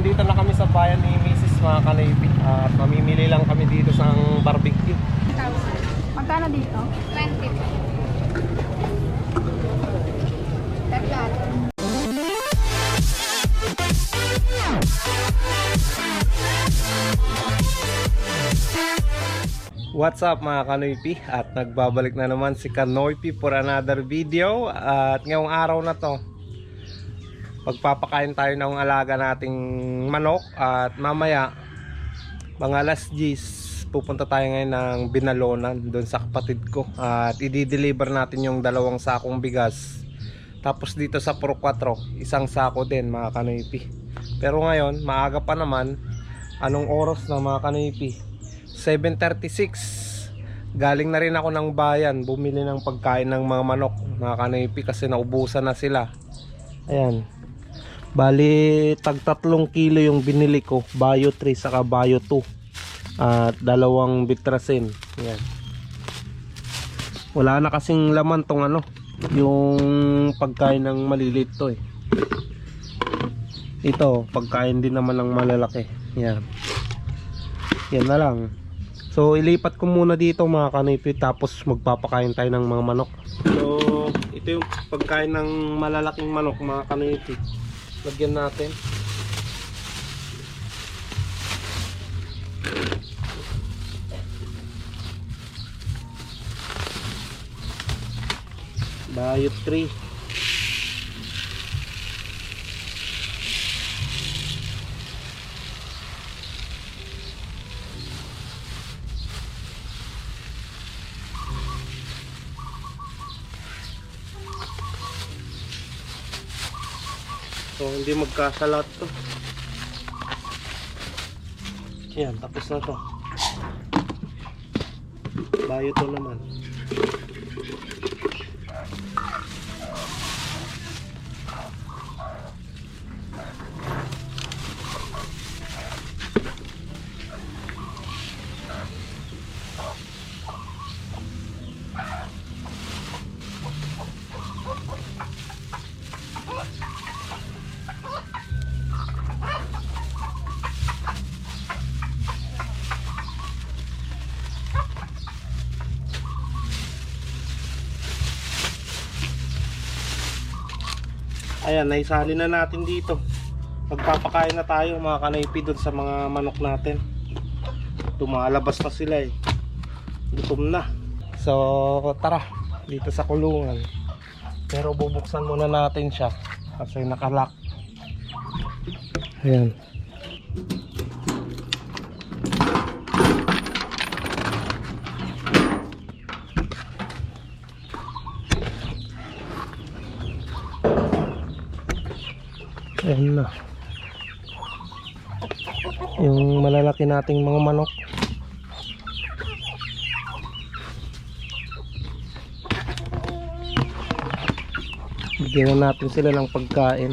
nandito na kami sa bayan ni Mrs. mga kanipi. At mamimili lang kami dito sa barbecue. 1,000. Magkano dito? 20 po. Taglat. What's up mga kanoypi? At nagbabalik na naman si Kanoypi for another video. At ngayong araw na to, pagpapakain tayo ng alaga nating manok. At mamaya, mga alas 10, pupunta tayo ngayon ng Binalonan doon sa kapatid ko. At i-deliver natin yung dalawang sakong bigas. Tapos dito sa Pro 4, isang sako din mga kanoypi. Pero ngayon, maaga pa naman. Anong oras na mga kanoypi? 7.36 Galing na rin ako ng bayan Bumili ng pagkain ng mga manok Mga kanipi kasi naubusan na sila Ayan Bali tag tatlong kilo yung binili ko Bayo 3 saka Bayo 2 At dalawang bitrasin Ayan Wala na kasing laman tong ano Yung pagkain ng maliliit to eh. Ito pagkain din naman ng malalaki. Ayan yan na lang. So ilipat ko muna dito mga kanipi tapos magpapakain tayo ng mga manok. So ito yung pagkain ng malalaking manok mga kanipi. Lagyan natin. Bayot 3. So hindi magkasalat to. Yan, tapos na to. Bayo to naman. Ayan, naisali na natin dito. Magpapakain na tayo mga kanaypi doon sa mga manok natin. Tumalabas na sila eh. Gutom na. So, tara. Dito sa kulungan. Pero bubuksan muna natin siya. Kasi nakalock. Ayan. Na. Yung malalaki nating mga manok. Bigyan na natin sila ng pagkain.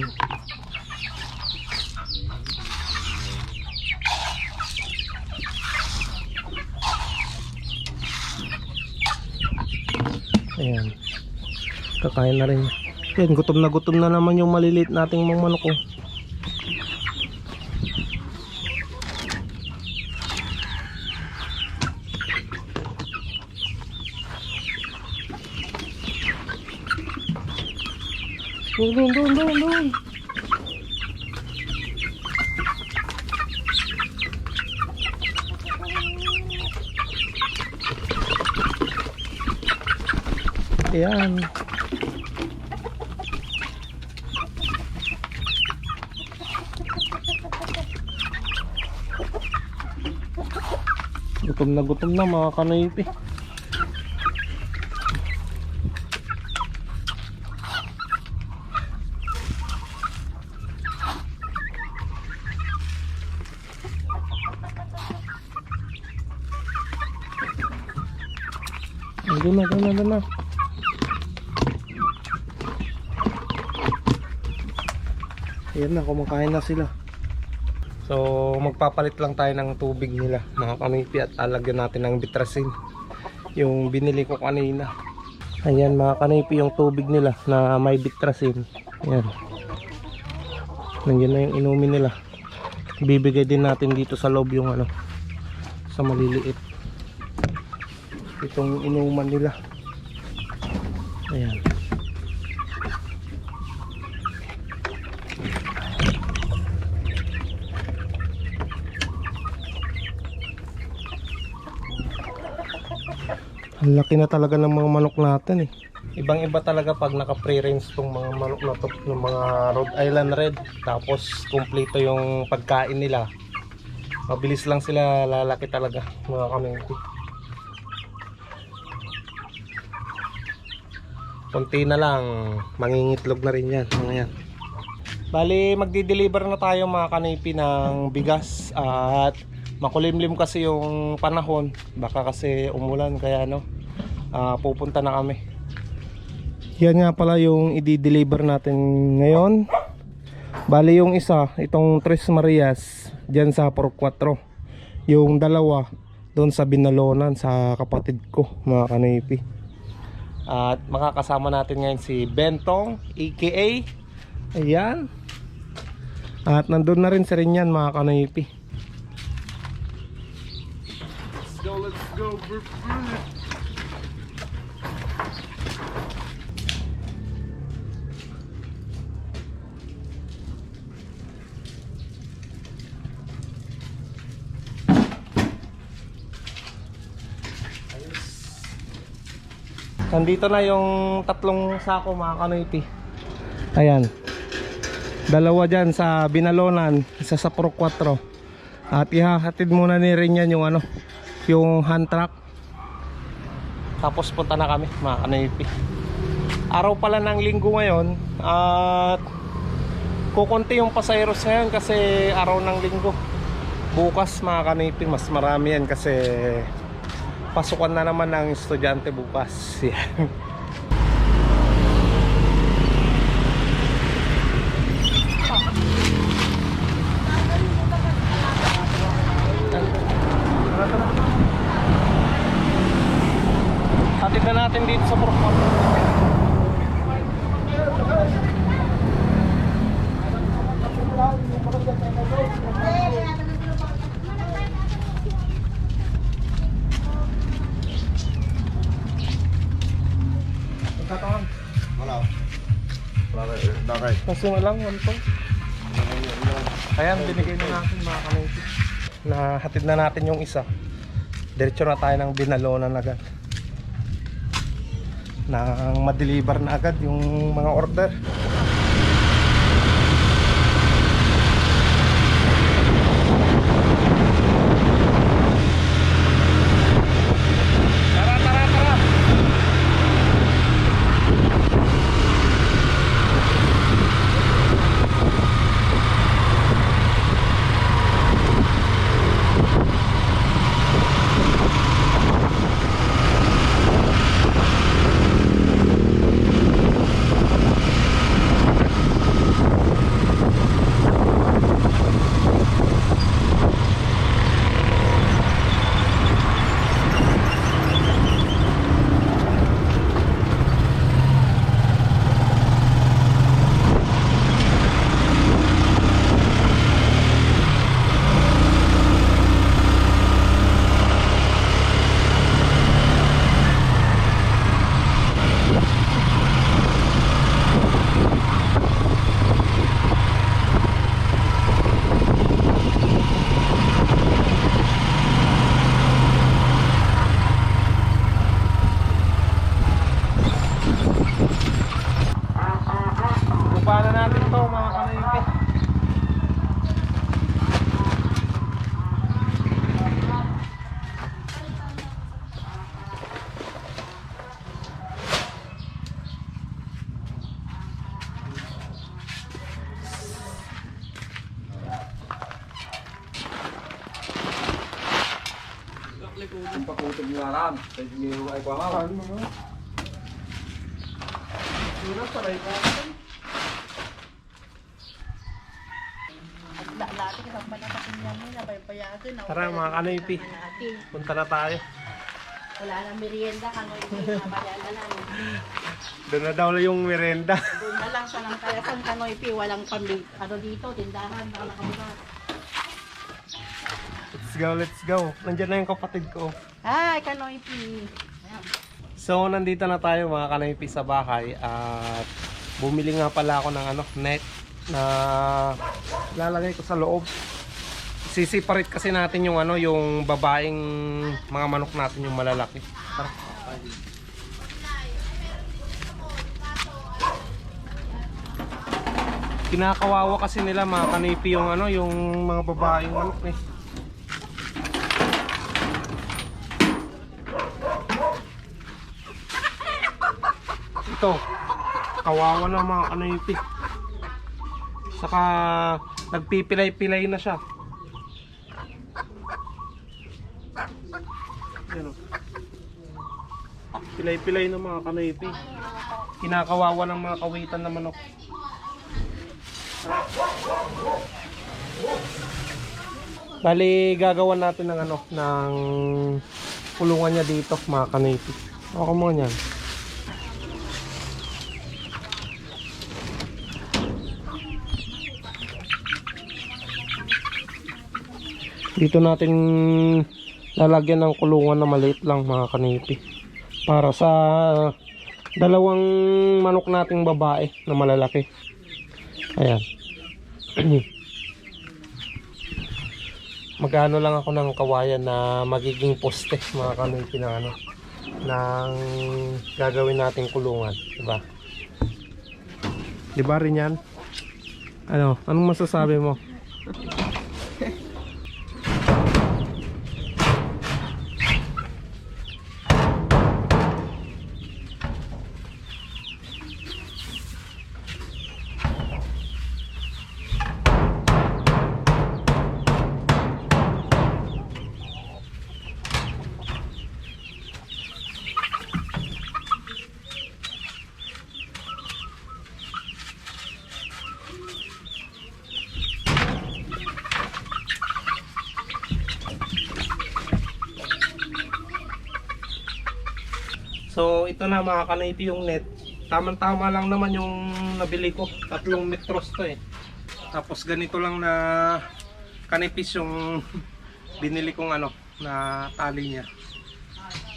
Ayan. Kakain na rin. Yan, gutom na gutom na naman yung maliliit nating mga manok oh. Doon, doon, doon, doon, doon. Ayan. Gutom na gutom na mga kanaypi. Doon na, doon na, doon na. Ayan na, kumakain na sila. So, magpapalit lang tayo ng tubig nila, mga kamipi, at alagyan natin ng bitrasin. Yung binili ko kanina. Ayan mga kanipi yung tubig nila na may bitrasin. Ayan. Nandiyan na yung inumin nila. bibigay din natin dito sa loob yung ano sa maliliit itong inuman nila. Ayan. Ang laki na talaga ng mga manok natin eh. Ibang iba talaga pag naka free range tong mga manok na to ng mga Rhode Island Red. Tapos kumpleto yung pagkain nila. Mabilis lang sila lalaki talaga mga kamengki konti na lang mangingitlog na rin yan mga yan bali magdi-deliver na tayo mga kanipi ng bigas at makulimlim kasi yung panahon baka kasi umulan kaya no ah, pupunta na kami yan nga pala yung i-deliver natin ngayon. Bali yung isa, itong Tres Marias, dyan sa Por 4. Yung dalawa, doon sa Binalonan, sa kapatid ko, mga kanipi. At makakasama natin ngayon si Bentong, aka, ayan. At nandun na rin sa rin yan, mga kanipi. Let's go, let's go, brr, brr. Nandito na yung tatlong sako mga kanoyti. Ayan. Dalawa dyan sa Binalonan, isa sa Pro 4. At ihahatid muna ni rin yan yung ano, yung hand truck. Tapos punta na kami mga kanoyti. Araw pala ng linggo ngayon at kukunti yung pasayros ngayon kasi araw ng linggo. Bukas mga kanoyti mas marami yan kasi pasukan na naman ng estudyante bukas. Yan. Kasi na lang, one to. Ayan, binigay na natin mga kamingki. Nahatid na natin yung isa. Diretso na tayo ng binalonan agad. Nang ma-deliver na agad yung mga order. Dati ka pa nakatingnan nila, baypayagan. Tara mga kanayuki, Natin. punta na tayo. Wala nang merienda, kanoy ko nabayan na lang. Doon na daw yung merenda. Doon na lang sa nang kaya kanoy pi, walang pamig. Ano dito, tindahan, baka nakamulat. go, let's go. Nandiyan na yung kapatid ko. Hi, Kanoipi. Ayan. So, nandito na tayo mga kanaypi sa bahay at bumili nga pala ako ng ano, net na lalagay ko sa loob. Sisiparate kasi natin yung ano, yung babaeng mga manok natin yung malalaki. Tara. Kinakawawa kasi nila mga kanipi yung ano, yung mga babaeng manok eh. Ito, kawawa na mga kanipi. Saka nagpipilay-pilay na siya. Yan o. Pilay-pilay na mga kanipi. Kinakawawa ng mga kawitan na manok. Bali, gagawan natin ng ano, ng kulungan niya dito, mga kanipi. Ako mo niyan. Dito natin lalagyan ng kulungan na maliit lang mga kanipi. Para sa dalawang manok nating babae na malalaki. Ayan. Magano lang ako ng kawayan na magiging poste mga kanipi ng ano ng gagawin nating kulungan, di ba? Di ba rin yan? Ano, anong masasabi mo? So ito na mga kanipi yung net. Tamang-tama lang naman yung nabili ko. Tatlong metros to eh. Tapos ganito lang na kanipis yung binili kong ano na tali niya.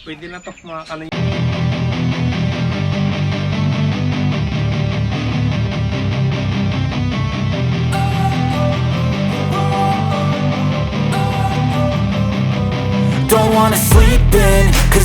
Pwede na to mga kanipi. Don't wanna sleep in,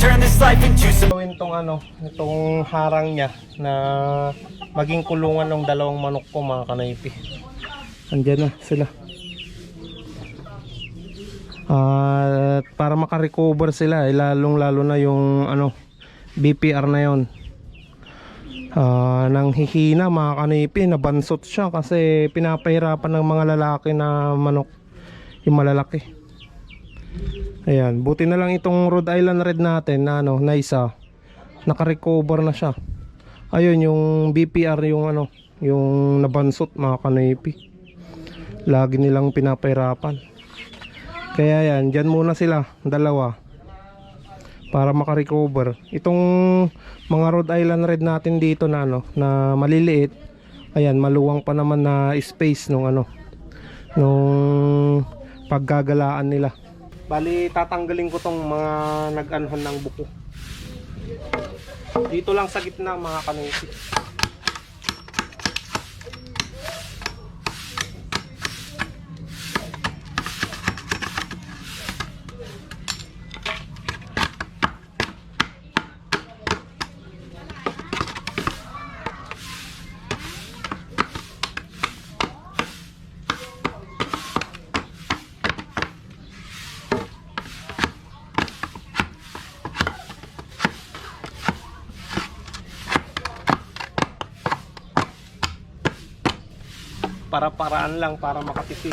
turn this life into some Gawin tong ano, itong harang niya na maging kulungan ng dalawang manok ko mga kanaypi. Andiyan na sila. At para makarecover sila, eh, lalong lalo na yung ano, BPR na yon. Ah, nang hihina mga kanipi, nabansot siya kasi pinapahirapan ng mga lalaki na manok yung malalaki. Ayan, buti na lang itong Rhode Island Red natin na ano, na isa. Naka-recover na siya. Ayun yung BPR yung ano, yung nabansot mga kanipi. Lagi nilang pinapahirapan. Kaya yan, dyan muna sila, dalawa. Para maka-recover. Itong mga Rhode Island Red natin dito na ano, na maliliit. Ayan, maluwang pa naman na space nung ano, nung paggagalaan nila. Bali, tatanggalin ko tong mga nag-anhon ng buko. Dito lang sa gitna mga kanisi. Para-paraan lang para makatipid.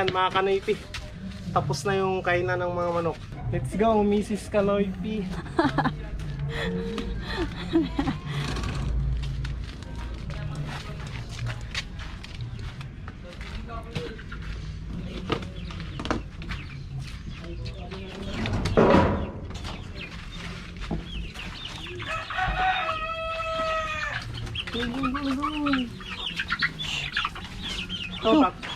Ayan mga kanoypi. Tapos na yung kainan ng mga manok. Let's go, Mrs. Kanoypi. Ito, tat-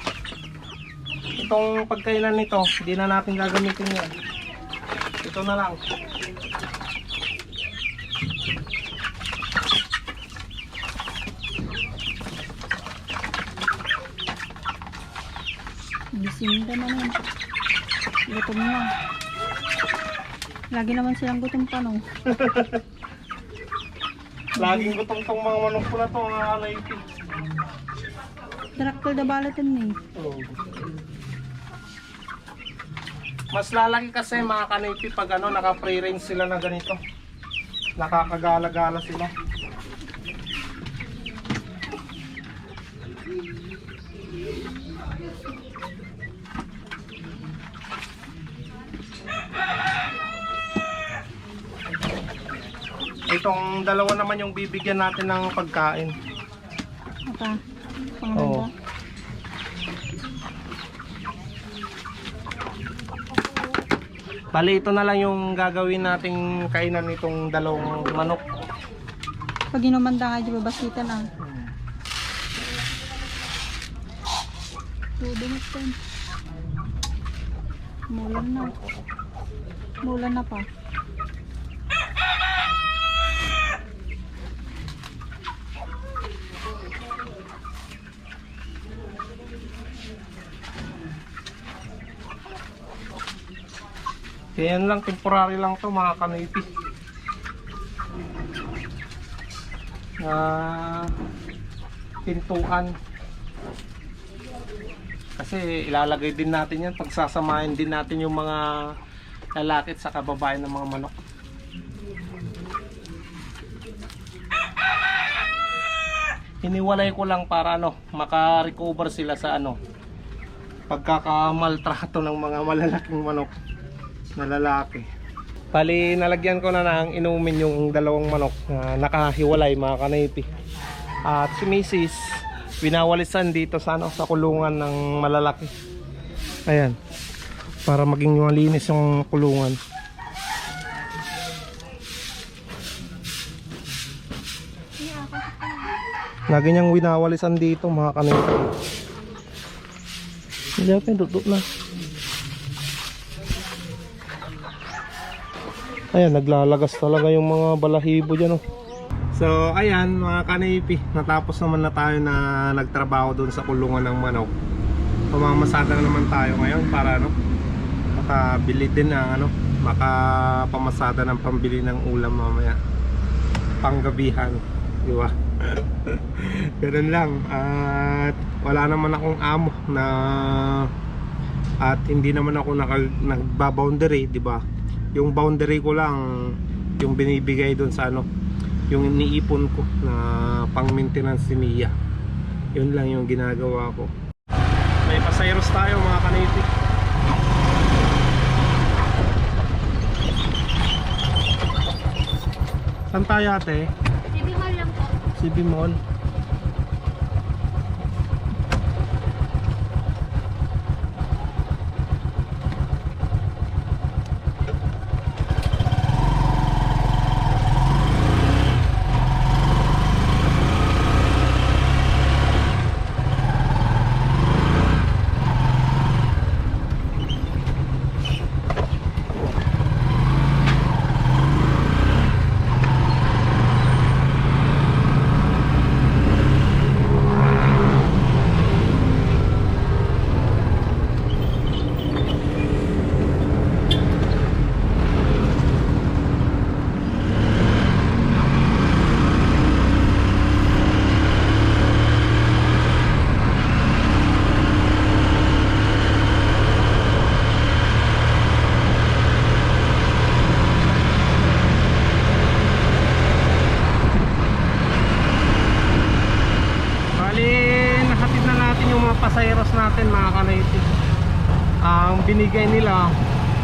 itong pagkainan nito, hindi na natin gagamitin yan. Ito na lang. Gising ka naman. Gutom na. Lagi naman silang gutom pa, no? Laging gutom tong mga manok ko na to, mga kanaipin. Daraktal da balatan ni. Oh. Mas lalaki kasi mga kanipi pag ano, naka-free range sila na ganito. Nakakagala-gala sila. Itong dalawa naman yung bibigyan natin ng pagkain. Apa? Oo. Pangalawa. Bali, ito na lang yung gagawin nating kainan nitong dalawang manok. Pag inumanda nga, di ba basitan ah. Tudunit din. Mulan na. Mulan na pa. Kaya yan lang, temporary lang to mga kanipi. Ah, pintuan. Kasi ilalagay din natin yan, pagsasamahin din natin yung mga lalaki sa kababae ng mga manok. Hiniwalay ko lang para ano, maka-recover sila sa ano, pagkakamaltrato ng mga malalaking manok na lalaki. Bali, nalagyan ko na ng inumin yung dalawang manok na nakahiwalay mga kanaypi. At si Mrs. winawalisan dito sa, ano, sa kulungan ng malalaki. Ayan. Para maging malinis yung kulungan. Lagi niyang winawalisan dito mga kanaypi. Hindi ako duduk na. Ayan, naglalagas talaga yung mga balahibo dyan. Oh. So, ayan mga kanipi, natapos naman na tayo na nagtrabaho doon sa kulungan ng manok. Pamamasada na naman tayo ngayon para ano, makabili din ng ano, makapamasada ng pambili ng ulam mamaya. Panggabihan, di ba? Ganun lang. At wala naman akong amo na at hindi naman ako naka, nagba-boundary, di ba? Yung boundary ko lang yung binibigay doon sa ano, yung iniipon ko na pang maintenance ni Mia. Yun lang yung ginagawa ko. May pasayros tayo mga kanitik. Saan tayo ate? Sibi mo lang po. CB Mall. Bali, nahatid na natin yung mga pasayros natin mga kanaiti. Ang binigay nila,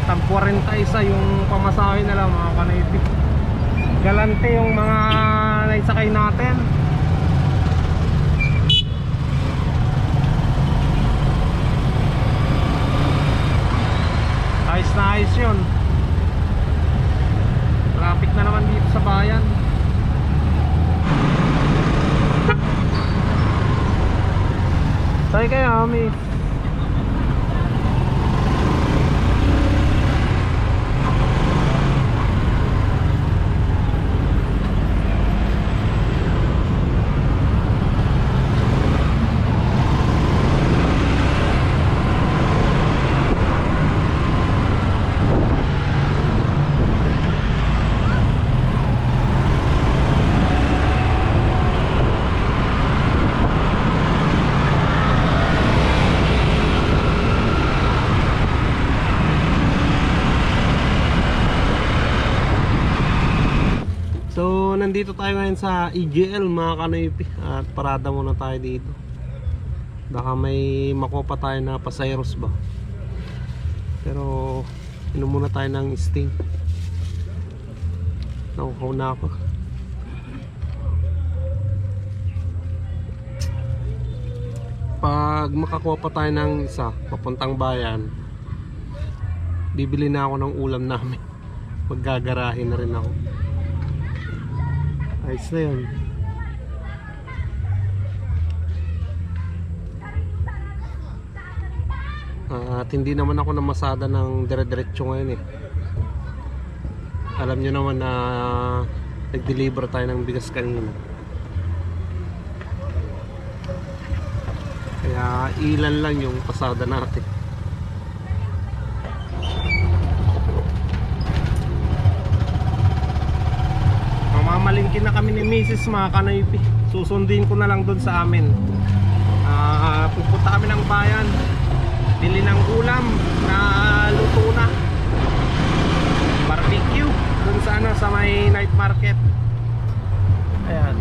tag 41 yung pamasahe nila mga kanaiti. Galante yung mga naisakay natin. Ayos na ayos yun. Traffic na naman dito sa bayan. Saan kayo, miss? So, nandito tayo ngayon sa EGL mga kanoypi At parada muna tayo dito. Baka may makuha tayo na pasayros ba? Pero, inom muna tayo ng sting Nakukaw na ako. Pag makakuha pa tayo ng isa Papuntang bayan Bibili na ako ng ulam namin. Maggagarahin na rin ako Ayos na yun. Ah, at hindi naman ako namasada ng dire-diretso ngayon eh. Alam nyo naman na nag-deliver tayo ng bigas kanina. Kaya ilan lang yung pasada natin. Mamamalingkin na kami ni Mrs. mga kanaypi. Susundin ko na lang doon sa amin. Ah, pupunta kami ng bayan. Bili ng ulam na luto na. Barbecue doon sa ano sa may night market. Ayan.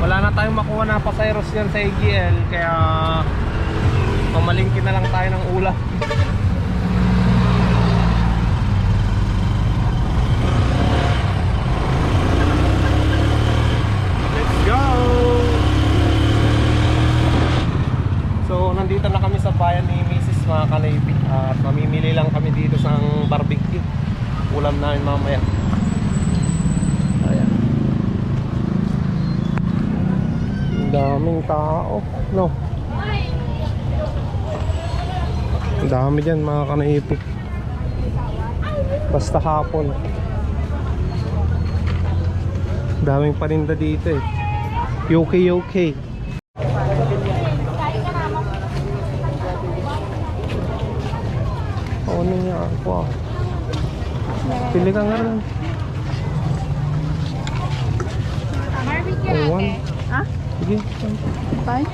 Wala na tayong makuha na pasayros yan sa AGL kaya pamalingkin na lang tayo ng ulam. Let's go! So, nandito na kami sa bayan ni Mrs. mga kanaypi At mamimili lang kami dito sa barbecue. Ulam namin mamaya. Ayan. Ang daming tao. No. Ang dami dyan mga kanaypi Basta hapon. Daming paninda dito eh. Yoke yoke Na ako ah. Pili ka nga rin. One. Ha? Sige. Five?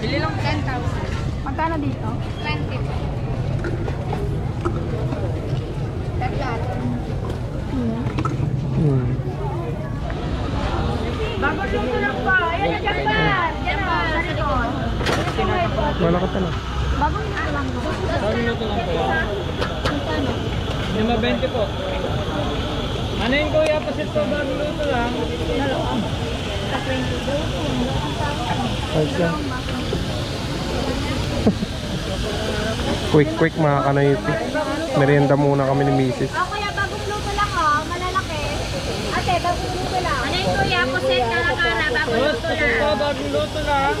Bili lang 10,000. Magkano dito? 20 po. Hmm. Bagong luto lang po. Ayan na dyan ba? Dyan Sa. Bagong luto lang po. Bagong luto lang po. Lima 20 po. Ano yung kuya pasit po bagong luto lang? Sa 22. Ayos yan. quick quick mga kanayipi. Merienda muna kami ni Mrs. Oh, kuya, bagong luto lang oh. Malalaki. Ate, bagong luto lang. Ano yung kuya? Pusit na nakana. Bagong luto lang. Po, bagong luto lang.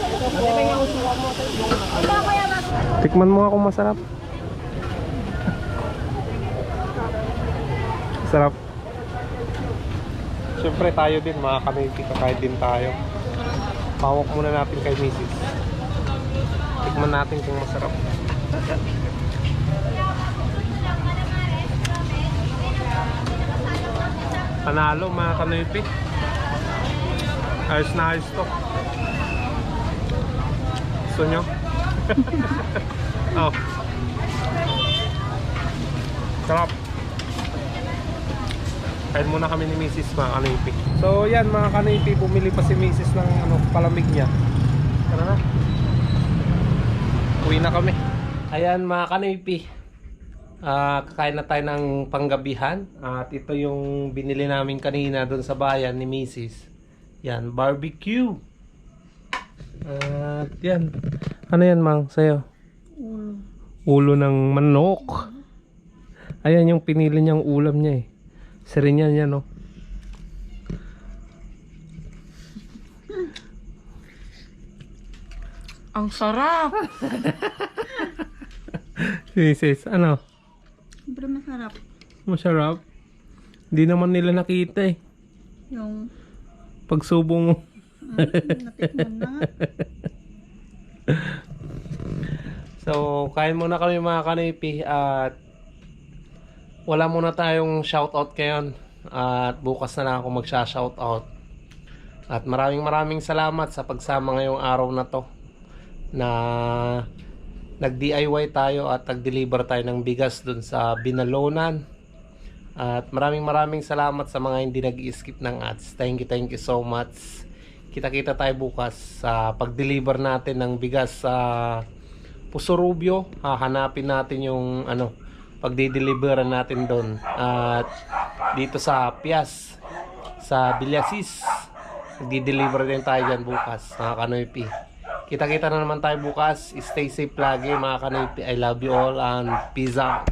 Ito kuya, bagong Tikman mo ako masarap. Sarap. Siyempre tayo din mga kanayipi. Kakain din tayo. Pawak muna natin kay Mrs. Tikman natin kung masarap. Panalo mga kanayipi. Ayos na ayos to. Gusto nyo? oh. Sarap. Kain muna kami ni Mrs. mga kanipi. So yan mga kanipi, bumili pa si Mrs. ng ano, palamig niya. Tara na. Uwi na kami. Ayan mga kanipi. Ah, kakain na tayo ng panggabihan. At ito yung binili namin kanina doon sa bayan ni Mrs. Yan, barbecue. At yan. Ano yan, Mang? Sa'yo? Ulo ng manok. Ayan yung pinili niyang ulam niya eh. Serinyan yan, no? Ang sarap. Sis, ano? Siyempre masarap. Masarap. Hindi naman nila nakita eh. Yung Pagsubo mo. natikman na nga. So, kain muna kami mga kanipi at wala muna tayong shoutout ngayon at bukas na lang ako magsha-shoutout. At maraming maraming salamat sa pagsama ngayong araw na to na nag-DIY tayo at nag-deliver tayo ng bigas dun sa Binalonan. At maraming maraming salamat sa mga hindi nag-skip ng ads. Thank you, thank you so much. Kita-kita tayo bukas sa pag-deliver natin ng bigas sa Puso Rubio. Hahanapin natin yung ano, pagdi-deliveran natin doon. At dito sa Pias, sa Bilyasis, nagdi-deliver din tayo dyan bukas, mga kanoypi. Kita-kita na naman tayo bukas. Stay safe lagi, mga kanoypi. I love you all and peace out.